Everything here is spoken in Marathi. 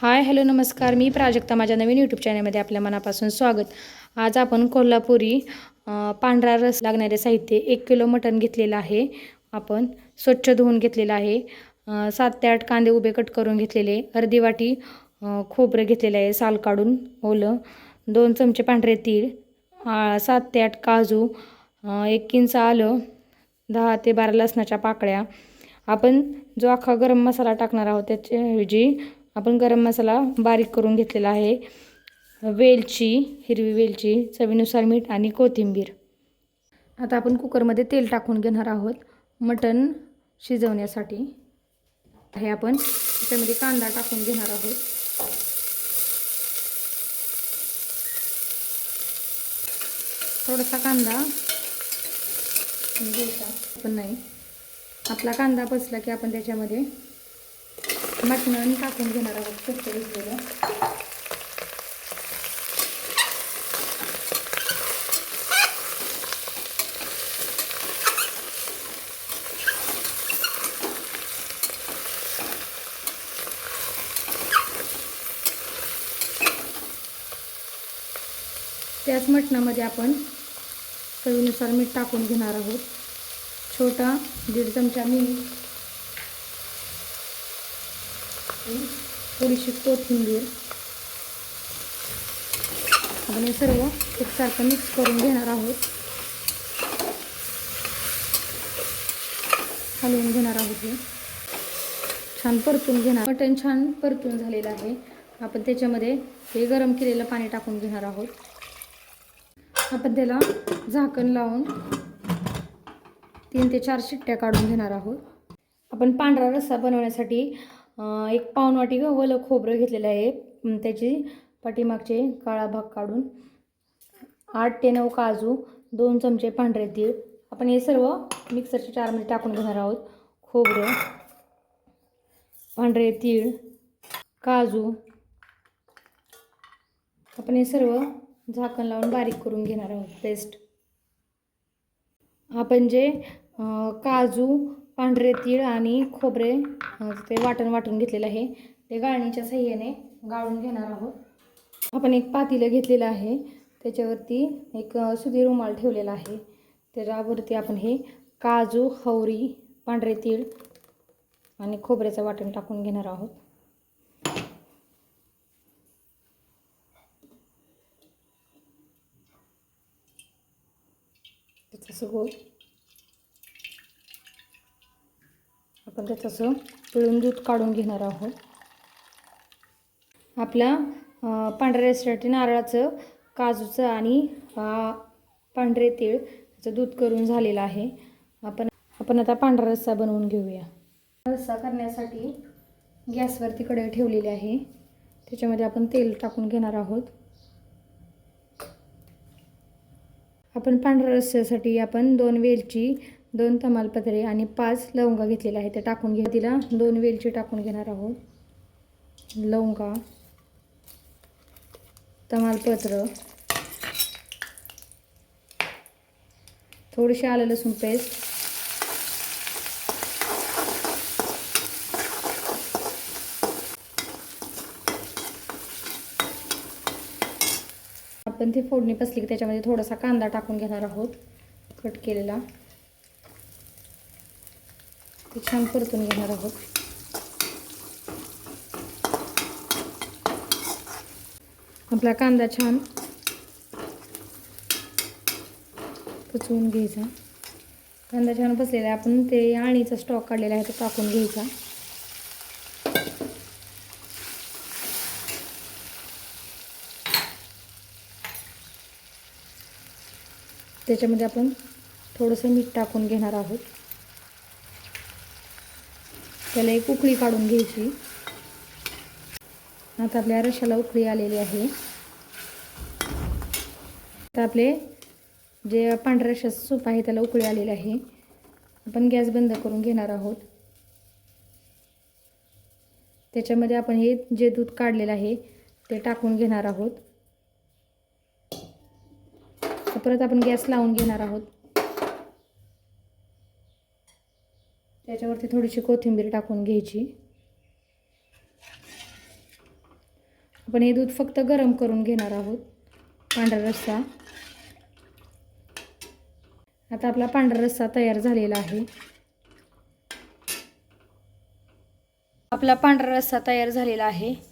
हाय हॅलो नमस्कार. मी प्राजक्ता माझ्या नवीन यूट्यूब चॅनलमध्ये आपल्या मनापासून स्वागत. आज आपण कोल्हापुरी पांढरा रस लागणारे साहित्य एक किलो मटण घेतलेलं आहे. आपण स्वच्छ धुवून घेतलेलं आहे. सात ते आठ कांदे उभे कट करून घेतलेले. अर्धी वाटी खोबरं घेतलेलं आहे साल काढून ओलं. दोन चमचे पांढरे तीळ आ, सात ते आठ काजू एक किंच आलं दहा ते बारा लसणाच्या पाकळ्या. आपण जो अख्खा गरम मसाला टाकणार आहोत त्याच्याऐवजी आपण गरम मसाला बारीक करून घेतलेला आहे. वेलची हिरवी वेलची चवीनुसार मीठ आणि कोथिंबीर. आता आपण कुकरमध्ये तेल टाकून घेणार आहोत. मटण शिजवण्यासाठी. हे आपण त्याच्यामध्ये कांदा टाकून घेणार आहोत. थोडासा कांदा. पण नाही. आपला कांदा बसला की आपण त्याच्यामध्ये मटण टाकून घेणार आहोत स्वच्छ भिजलेलं त्याच मटणामध्ये आपण चवीनुसार मीठ टाकून घेणार आहोत. छोटा दीड चमचा मीठ. थोडीशी कोथिंबीर. आपण हे सर्व एकसारखं मिक्स करून घेणार आहोत. हलवून घेणार आहोत हे. छान परतून घेणार. मटण छान परतून झालेलं आहे. आपण त्याच्यामध्ये हे गरम केलेलं पाणी टाकून घेणार आहोत. आपण त्याला झाकण लावून तीन ते चार शिट्ट्या काढून घेणार आहोत. आपण पांढरा रस्सा बनवण्यासाठी एक पावनवाटी वाटी गव्हालं खोबरं घेतलेलं आहे. त्याची पाठीमागचे काळा भाग काढून आठ ते नऊ काजू दोन चमचे पांढरे तीळ. आपण हे सर्व मिक्सरच्या चारमध्ये म्हणजे टाकून घेणार आहोत. खोबरं पांढरे तीळ काजू. आपण हे सर्व झाकण लावून बारीक करून घेणार आहोत पेस्ट. आपण जे काजू पांढरे तीळ आणि खोबरे ते वाटण वाटून घेतलेलं आहे. ते गाळणीच्या सहाय्याने गाळून घेणार आहोत. आपण एक पातीलं घेतलेलं आहे. त्याच्यावरती एक सुधी रुमाल ठेवलेला आहे. त्याच्यावरती आपण हे काजू हवरी पांढरे तीळ आणि खोबऱ्याचं वाटण टाकून घेणार आहोत. त्याचं सगळं आपण त्याचं असं पिळून दूध काढून घेणार आहोत. आपल्या पांढऱ्या रेस्टॉरंट नारळाचं काजूचं आणि पांढरे तीळ याचं दूध करून झालेलं आहे. आपण आपण आता पांढरा रस्सा बनवून घेऊया. रस्सा करण्यासाठी गॅसवरती कढई ठेवलेली आहे. त्याच्यामध्ये आपण तेल टाकून घेणार आहोत. आपण पांढऱ्या रस्स्यासाठी आपण दोन वेलची दोन तमालपत्रे आणि पाच लवंगा घेतलेल्या आहेत. ते टाकून घ्या तिला दोन वेलची टाकून घेणार आहोत. लवंगा तमालपत्र थोडीशी आलं लसूण पेस्ट आपण ती फोडणी बसली की त्याच्यामध्ये थोडासा कांदा टाकून घेणार आहोत. कट केलेला. ते छान परतून घेणार आहोत. आपला कांदा छान पचवून घ्यायचा. कांदा छान बसलेला आहे. आपण ते आणीचा स्टॉक काढलेला आहे तो टाकून घ्यायचा. त्याच्यामध्ये आपण थोडंसं मीठ टाकून घेणार आहोत. त्याला एक उकळी काढून घ्यायची. आता आपल्या रशाला उकळी आलेली आहे. आता आपले जे पांढऱ्या रशाचं सूप आहे त्याला उकळी आलेली आहे. आपण गॅस बंद करून घेणार आहोत. त्याच्यामध्ये आपण हे जे दूध काढलेलं आहे ते टाकून घेणार आहोत. परत आपण गॅस लावून घेणार आहोत. त्याच्यावरती थोडीशी कोथिंबीर टाकून घ्यायची. आपण हे दूध फक्त गरम करून घेणार आहोत पांढरा रस्सा. आता आपला पांढरा रस्सा तयार झालेला आहे. आपला पांढरा रस्सा तयार झालेला आहे.